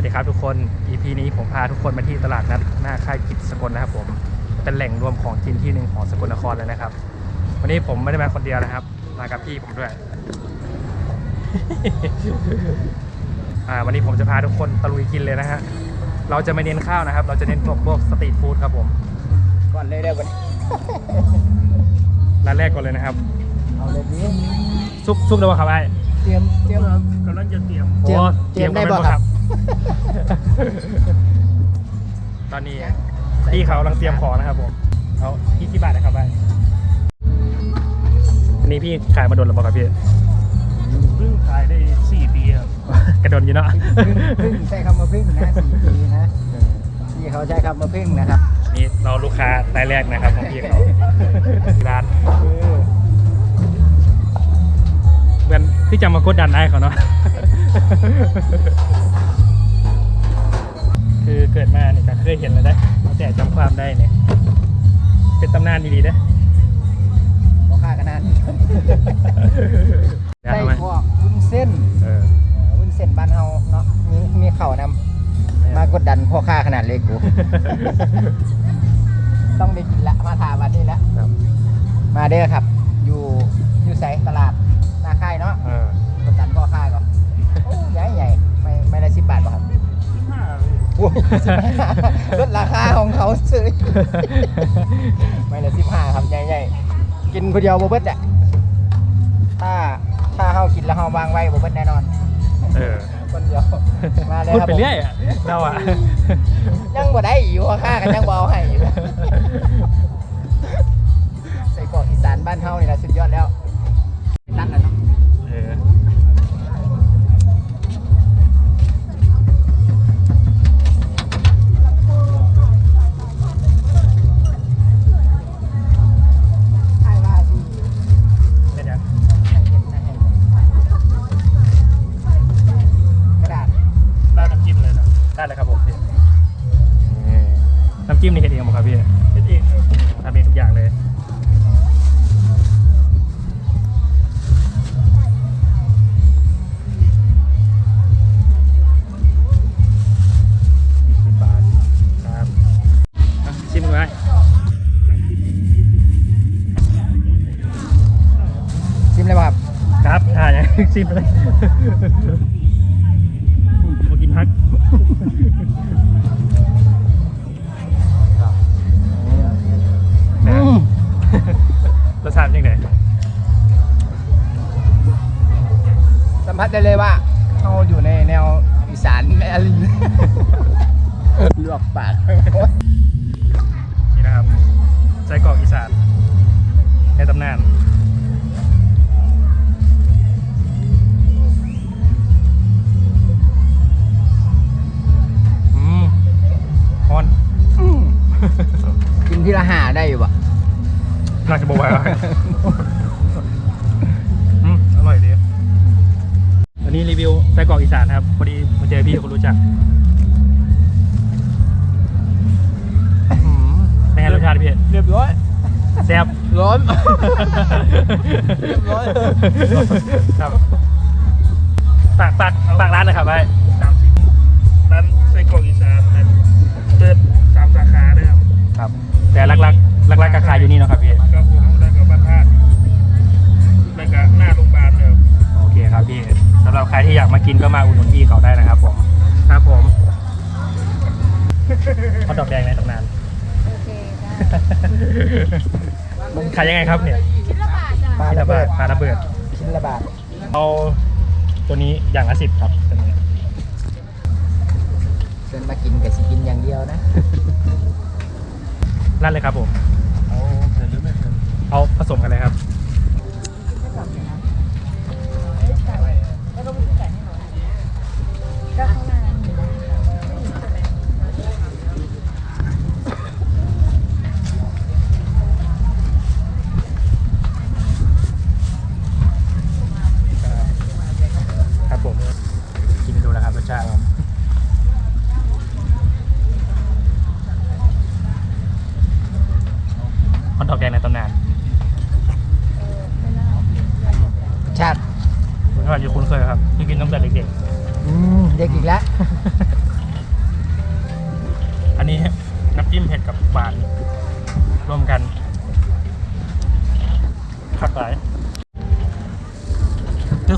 วัสดีครับทุกคน EP นี้ผมพาทุกคนมาที่ตลาดนัดหน้าค่ายกิจสกลนะครับผม เป็นแหล่งรวมของกินที่หนึ่งของสกลนครเลยนะครับ วันนี้ผมไม่ได้มาคนเดียวนะครับ มากับพี่ผมด้วย อ่าวันนี้ผมจะพาทุกคนตะลุยกินเลยนะฮะ เราจะไม่เน้นข้าวนะครับ เราจะเน้นพวกพวกสตรีทฟู้ดครับผม ก่อนเลยได้วันนี้ร้านแรกก่อนเลยนะครับ เอาเลยนี้ซุปซุปเดียวครับไอ้เตรียมเตรียมกำลังจะเตรียมเตรียมเตรียมได้บ่ครับ ตอนนี้พี่เขากำลังเตรียมของนะครับผมเอาพี่ที่บาทนะครับไอ้อันนี้พี่ขายมาโดนหรือเปล่าครับพี่เพิ่งขายได้4ปีครับกระโดนอยู่เนาะพึ่งพึ่งใช้คำว่าพึ่งนะสี่ปีนะที่เขาใช้คำว่าพึ่งนะครับนี่เราลูกค้ารายแรกนะครับของพี่เขาร้านเหมือนที่จะมากดดันไอ้เขาเนาะ คือเกิดมาเนี่ยก็เคยเห็นแล้วได้แต่จำความได้เนี่ยเป็นตำนานดีๆนะราคาขนาดนี้ได้ได้ไหมพวกวุ้นเส้นเออเอ่อวุ้นเส้นบ้านเฮาเนาะมีมีเข่าวนำมากดดันพ่อค้าขนาดเล็กกูต้องได้กินละมาถามวันนี้ละครับมาเด้อครับ อยู่อยู่ไสตลาด โอ้ยลดราคาของเขาซื้อไม่ละสิบห้าครับใหญ่ๆกินคนเดียวบ่เบิดอะถ้าถ้าเฮากินแล้วเฮาวางไว้บ่เบิดแน่นอนเออคนเดียวมาเลยพูดครับไปเรื่อยอะเราอะยังบ่ได้อยู่ค่ากันยังบ่เอาให้อยู่ใส่กรอกอีสานบ้านเฮานี่ล่ะสุดยอดแล้วตั้งแล้วเนาะำจิ้มนี่เห็ดเองหมดครับพี่เห็ดเองทำเองทุกอย่างเลยยี่สิบบาทครับอะชิมกันไหมชิมเลยป่ะครับครับอ่าอย่างชิมเลยมากินพัก มผัสได้เลยว่าเราอยู่ในแนวอีสานแอลินลวกปากนี่นะครับไส้กรอกอีสานในตำนานอืมฮอนกินที่ละหาได้อยู่ปะน่าจะบอกว่า ส้กรอกอีสานนะครับพอดีมาเจอพี่คนรู้จักอืมเป็นไงรสชาติพี่เรียบร้อยแซ่บ ร้อน เรียบร้อยครับฝากฝากฝากร้านหนะครับไอ้สามสิบร้านไส้กรอกอีสานนะเปิดสามสาขาด้วยครับ ครับ แต่หลักๆหลักๆก็ขายอยู่นี่เนาะครับพี่ ใครที่อยากมากินก็มาอุดหนุนพี่เขาได้นะครับผมครับผมข้าวดอกแดงในตำนานโอเคได้ขายยังไงครับเนี่ยชิ้นละบาทจ้ะปลาปลาระระเบิเบิดดปลาระเบิด ชิ้นละบาทเอาตัวนี้อย่างละสิบครับตัวนี้เดินมากินกับสิกินอย่างเดียวนะนั่นเลยครับผม เอาเสร็จหรือไม่เสร็จเอาผสมกันเลยครับ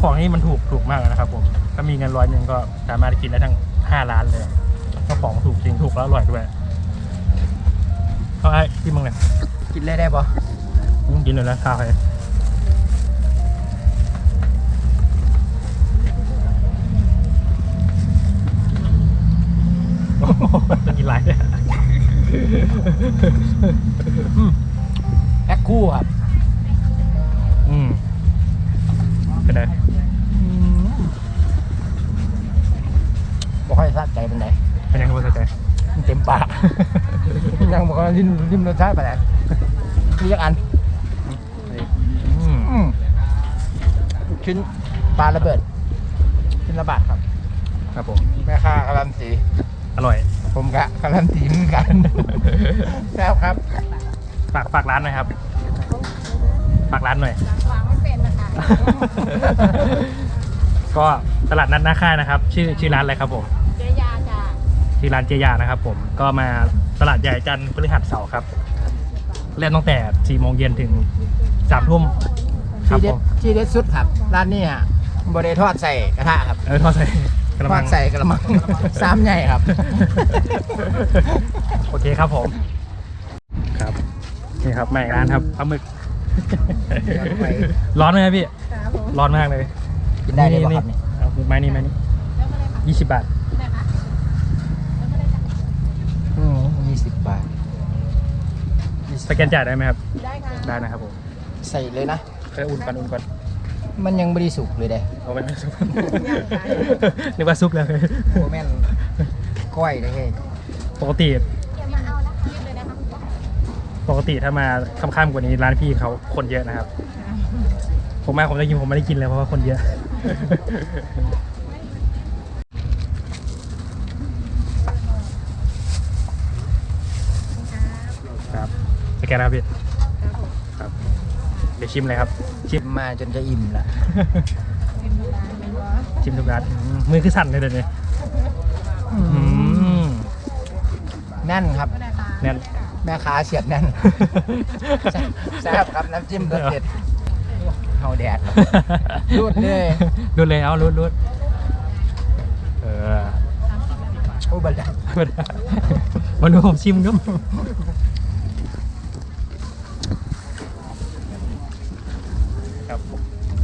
ของที่มันถูกถูกมากนะครับผมถ้ามีเงินร้อยหนึ่งก็สามารถกินได้ทั้งห้าร้านเลยก็ของถูกจริงถูกแล้วอร่อยด้วยเอาไอ้ที่มึงเนี่ยกินเลยได้ปะมึงกินเลยนะข้าวให้โอ้โหจะกินหลายเนี่ยอืมแพ็คคู่ครับ เป็นไงบ่ค่อยสะใจเป็นไหนเป็นยังไงบ้างใจเต็มปาก ยังบอกว่าริมริมรสชาติไปไหนมียักอันอืมอืมลูกชิ้นปลาระเบิดชิ้นละบาทครับ ครับผม แม่ค้าการันตีอร่อย ผมกะการันตีเหมือนกัน แซ่บครับ ฝากฝากร้านหน่อยครับ ฝากร้านหน่อย ก็ตลาดนัดหน้าค่ายนะครับ ชื่อชื่อร้านอะไรครับผมเจยาจ้ะที่ร้านเจยานะครับ ผมก็มาตลาดใหญ่จันทร์พฤหัสเสาร์ครับเริ่มตั้งแต่4โมงเย็นถึง3ทุ่มคที่รับเด็ผดมที่เด็ดสุดครับ ร้านนี้อะบริทอดใส่กระทะครับ เออทอดใส่กระทมัองดใส่กระมัง สามใหญ่ครับ โอเคครับผม ครับ นี่ครับมาอีกร้านครับปลาหมึก ร้อนไหมครับพี่ ครับผมร้อนมากเลยกินได้เลยป่ะครับนี่ เอาไม้นี่ไม้นี่แล้วมาเลยค่ะยี่สิบบาทได้คะแล้วมาเลยจ้ะอืมยี่สิบบาทสแกนจ่ายได้ไหมครับ ได้ค่ะได้นะครับผมใส่เลยนะ เอออุ่นก่อนอุ่นก่อนมันยังบริสุกเลยเด้เอาไปไม่ซุปนึกว่าซุปแล้วเลยโอ้แม่นก้อยเลยเฮ้ยปกติ ปกติถ้ามาค่ำๆกว่านี้ร้านพี่เขาคนเยอะนะครับ ผมมาผมจะกินผมไม่ได้กินเลยเพราะว่าคนเยอะ ครับสแกนนะครับพี่ครับผมครับเดี๋ยวชิมเลยครับ ชิมมาจนจะอิ่มละเป็นโบราณเป็นวะชิมทุกร้านอืมมือคือสั่นเลยเดี๋ยวนี้อืม แน่นครับไม่ได้ค่ะแน่น แม่ค้าเฉียดแน่นแซ่บครับน้ำจิ้มรสเด็ดเฮาแดดครับรูดเลยรูดเลยเอารูดรูดเออโอ้บัลลังวันนี้ผมชิมก็ครับ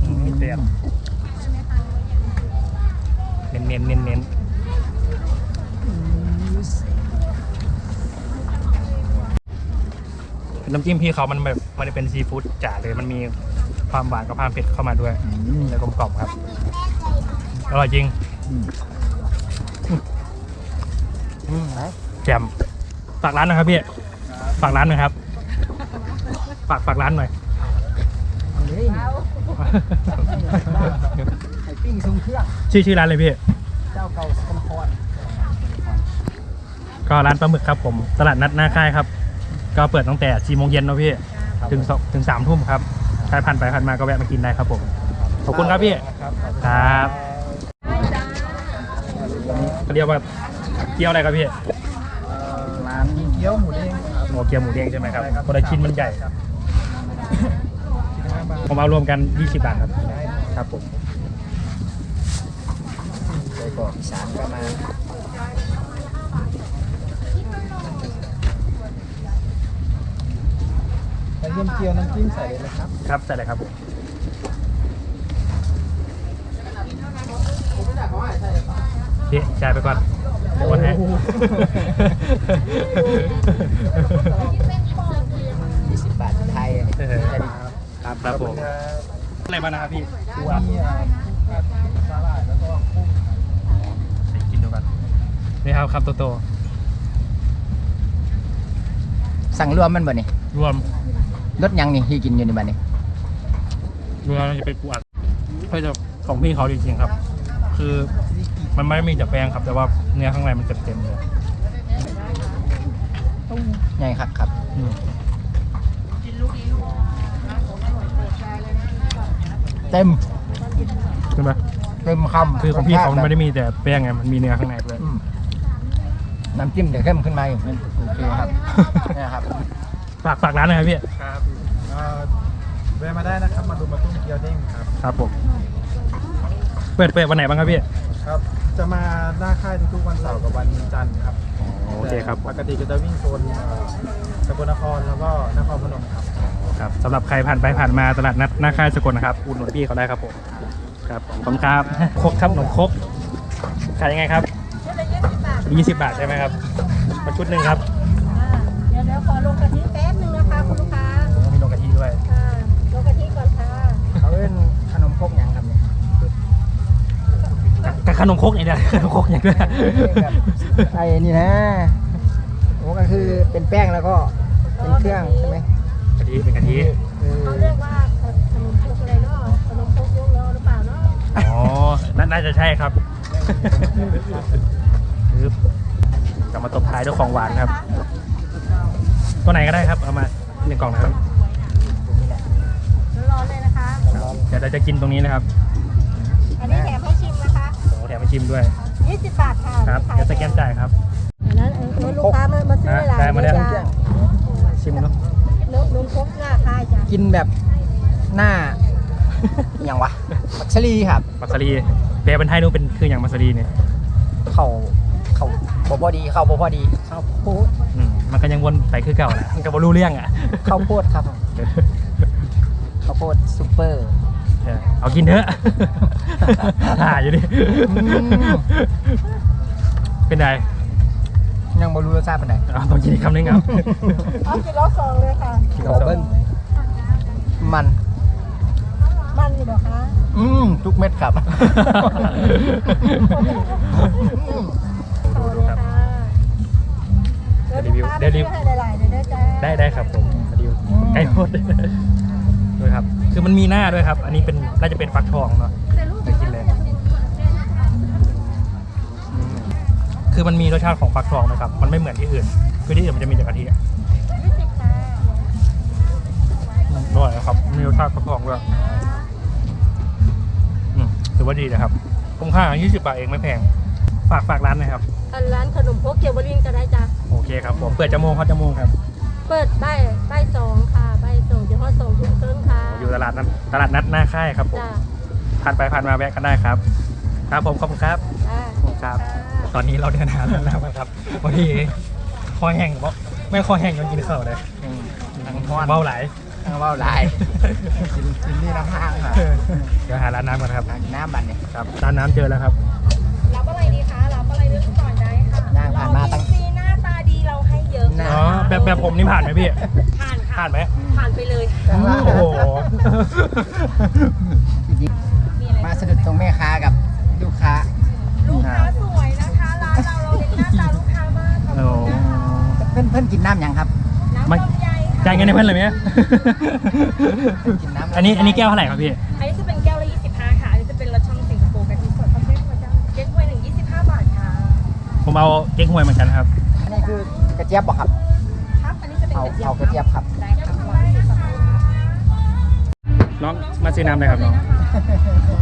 อืมมีเตียนเน้นเน้นเน้นเน้น น้ำจิ้มพี่เขามันแบบมันได้เป็นซีฟู้ดจ๋าเลย มันมีความหวานกับความเผ็ดเข้ามาด้วยเลยกลมกล่อมครับ อร่อยจริงอืมไหนแจ่มฝากร้านหนะครับพี่ ฝากร้านหน่อยครับ ฝากฝากร้านหน่อย เอาเลยไข่ปิ้งทรงเครื่อง ชื่อชื่อร้านเลยพี่ เจ้าเก่าสกลนครก็ร้านปลาหมึกครับผม ตลาดนัดหน้าค่ายครับ ก็เปิดตั้งแต่4โมงเย็นเนาะพี่ ถึงสองถึงสามทุ่มครับ ใครผ่านไปผ่านมาก็แวะมากินได้ครับผม ขอบคุณครับพี่ ครับครับเขาเรียกว่าเกี๊ยวอะไรครับพี่ ร้านเกี๊ยวหมูเด้งโมเกี๊ยวหมูเด้งใช่ไหมครับคนละชิ้นมันใหญ่ผมเอารวมกัน 20 บาทครับครับผม ไส้กรอกอีสานก็มากระเทียมเจียวน้ำจิ้มใส่เลยนะครับครับใส่เลยครับผมพี่จ่ายไปก่อนเดี๋ยวโอนให้ยี่สิบบาทไทยเออจะดีครับครับผมอะไรบ้างนะครับพี่ดูวัอะนนี้สาหร่ายแล้วก็กุ้งใส่กินดูกันนี่ครับครับโตโตสั่งรวมมันบ่นี่รวม รสยังนี่ที่กินอยู่ในบ้านนี่รวมจะเป็นปูอัดก็จะของพี่เขาจริงๆครับ คือมันไม่ได้มีแต่แป้งครับ แต่ว่าเนื้อข้างในมันเต็มๆเลยใหญ่ครับครับอืมเต็มใช่ไหมเต็มคำคือของพี่เขามันไม่ได้มีแต่แป้งไงมันมีเนื้อข้างในด้วยอืมน้ำจิ้มเดี๋ยวเข้มขึ้นมาอีกโอเคครับเนี่ยครับ ฝากฝากร้านหน่อยครับพี่ครับเอ่อแวะมาได้นะครับ มาดูมาตุ้มเกียวเด้งครับ ครับผมเปิดเปิดวันไหนบ้างครับพี่ ครับ จะมาหน้าค่ายทุกๆวันเสาร์กับวันจันทร์ครับโอเคครับปกติก็จะวิ่งโซนเอ่อสกลนครแล้วก็นครพนมครับ ครับสำหรับใครผ่านไปผ่านมาตลาดนัดหน้าค่ายสกลนะครับอุดหนุนพี่เขาได้ครับผมครับขอบคุณครับครกครับขนมครกขายยังไงครับชุดละยี่สิบบาทยี่สิบบาทใช่ไหมครับมาชุดหนึ่งครับอ่าเดี๋ยวเดี๋ยวขอลงกะทิแป๊บนึงนะคะคุณลูกค้ามีนมกะทิด้วยค่ะลงกะทิก่อนค่ะเขาเป็นขนมพกอย่างครับเนี่ยกับขนมครกอย่างเดียวขนมครกอย่างเดียวแบบไอ้นี่นะโอ้ก็คือเป็นแป้งแล้วก็เป็นเครื่องใช่ไหมกะทิเป็นกะทิเออเขาเรียกว่าขนมครกอะไรเนาะขนมครกยกล้อหรือเปล่าเนาะอ๋อนาน่าจะใช่ครับปึ๊บกลับมาตบท้ายด้วยของหวานครับ ตัวไหนก็ได้ครับเอามาหนึ่งกล่องนะครับร้อนๆเลยนะคะ เดี๋ยวเราจะกินตรงนี้นะครับอันนี้แถมให้ชิมนะคะ โอ้โหแถมมาชิมด้วย20 บาทค่ะครับเดี๋ยวสแกนจ่ายครับอันนั้นเออลูกค้ามามาซื้อหลายได้มาแล้วจ้ะชิมเนาะนมนมครกหน้าค่ายจ้ะกินแบบหน้าอหย่างวะมักชลีครับมัสลีแปลเป็นไทยนู่นเป็นคืออย่างมัสลีเนี่ย เข่าเข่าบ่พอดี เข่าบ่พอดีข้าวโพดอื มมันก็ยังวนไปคือเก่าแหละมันก็บ่รู้เรื่องอะข้าวโพดครับข้าวโพดซูเปอร์เออเอากินเถอะถ่ายอยู่ดิ อืมเป็นไงยังบ่รู้รสชาติเป็นไงเอาต้องกินอีกคำนึงครับ เอากินล้อสองเลยค่ะขอเบิ้ล มัน มันอยู่เหรอคะอืมทุกเม็ดครับดู เดี๋ยวลูกค้าเดี๋ยวรีวิวให้หลายๆเดี๋ยวได้จ้าได้ได้ครับผมดิวไก่โคตรด้วยครับ คือมันมีหน้าด้วยครับ อันนี้เป็นน่าจะเป็นฟักทองเนาะไปกินเลยอืมคือมันมีรสชาติของฟักทองนะครับ มันไม่เหมือนที่อื่น คือที่อื่นมันจะมีแต่กะทิอะยี่สิบค่ะอืมอร่อยนะครับ มีรสชาติฟักทองด้วยอืมถือว่าดีนะครับคุ้มค่า20 บาทเองไม่แพง ฝากฝากร้านหนะครับอันร้านขนมพกเกียวบรินก็ได้จ้ะ โอเคครับผมเปิดจะโมงเขาจะโมงครับเปิดใบใบายสองค่ะใบายสองเฉพาะสองทุ่มครึ่งค่ะอยู่ตลาดนัดตลาดนัดหน้าค่ายครับผมจ้ะผ่านไปผ่านมาแวะกันได้ครับ ครับผมขอบคุณครับ จ้ะขอบคุณครับ ตอนนี้เราเดินทางแล้วนะครับพอดีคอแห้งบอกไม่คอแห้งจนกินข้าวเลยอืมทั้งทอดเมาไหลายทั้งเว้าหลายกินกินนี่น้ำห้างค่ะเดี๋ยวหาร้านน้ำกันครับกินน้ำบันเนี่ยครับร้านน้ำเจอแล้วครับรับอะไรดีคะรับอะไรเลือกก่อนได้ค่ะ ย่างผ่านมาตั้งฟรีหน้าตาดี เราให้เยอะนะ อ๋อแบบแบบผมนี่ผ่านไหมพี่ผ่านค่ะผ่านไหมผ่านไปเลยโอ้โห มีอะไรมาสะดุดตรงแม่ค้ากับลูกค้า ลูกค้าสวยนะคะร้านเราเราเน้นหน้าตาลูกค้ามากขอบโอ้คุณค่ะเพื่อนเพื่อนกินน้ำยังครับน้ำไม่ลำไยค่ะจ่ายเงินในเพื่อนเลยไหมกินน้ำอันนี้อันนี้แก้วเท่าไหร่ครับพี่ อันนี้จะเป็นแก้วละ25ค่ะอันนี้จะเป็นรสช่องสิงคโปร์กะทิสดทำเก๊กฮวยจ้าเก๊กฮวยหนึ่ง25 บาทค่ะ ผมเอาเก๊กฮวยเหมือนกันครับอันนี้คือก ระเจี๊ยบบ่ครับ ครับ อันนี้จะเป็นเอากระเจี๊ยบเอากระเจี๊ยบครับ ได้ค่ะวางที่สักครู่ค่ะน้องมาซื้อน้ำเลยครับน้อง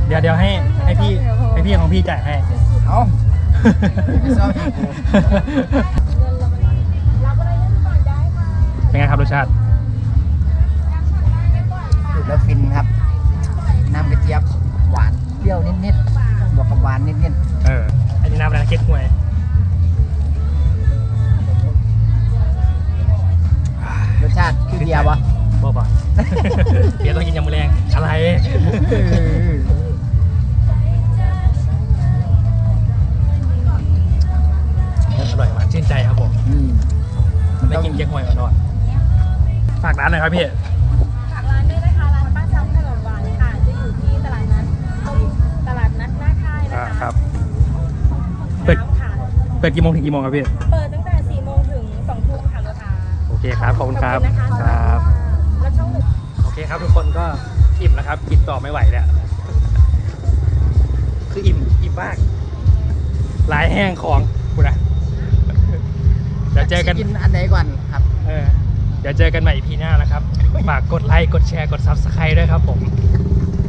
เดี๋ยวเดี๋ยวให้ให้พี่ให้พี่ของพี่จ่ายให้ เอาไม่ชอบกินกูเงินเรามันรับอะไรเล่นก่อนได้ค่ะเป็นไงครับรสชาติ ดูดแล้วฟินครับ น้ำกระเจี๊ยบหวานเปรี้ยวนิดๆบวกกับหวานนิดเออ อันนี้น้ำอะไรนะเก๊กฮวย ชาติคือเบียร์วะบ่บ่เดี๋ยวต้องกินยำมะแรงอะไร อร่อยหวานชื่นใจครับผมอืมได้กินเก๊กฮวยอ่อนๆฝากร้านหน่อยครับพี่ ฝากร้านด้วยนะคะร้านป้าซ้ำขนมหวานค่ะ จะอยู่ที่ตลาดนัดตลาดนัดหน้าค่ายนะอ่าคะครับ เปิดน้ำค่ะเปิดกี่โมงถึงกี่โมงครับพี่ เปิดตั้งแต่ เคครับขอบคุณครับขอบคุณนะคะครับ แล้วช่องหนึ่ง โอเคครับทุกคนก็อิ่มแล้วครับกินต่อไม่ไหวแล้ว คืออิ่มอิ่มมากลายแห้งของคุณนะเดี๋ยวเจอกัน กินอันไหนก่อนครับ เออเดี๋ยวเจอกันใหม่ EP หน้านะครับ ฝากกดไลค์ กดแชร์ กด Subscribe ด้วยครับผม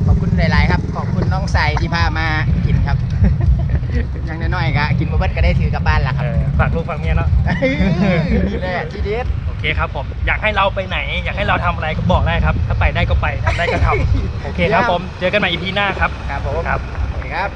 ขอบคุณหลาย ๆ ครับ ขอบคุณน้องใสที่พามากินครับ อย่างน้อยๆก็กินมาเบิดก็ได้ถือกลับบ้านละคเอรับอฝากลูกฝากเมียเนาะ นี่แหละทีเด็ดโอ เคครับผม อยากให้เราไปไหน อยากให้เราทำอะไรก็บอกได้ครับ ถ้าไปได้ก็ไปทำได้ก็ทำ โอเคครับผม เจอกันใหม่ EP หน้าครับ ครับผมครับ สวัสดีครับ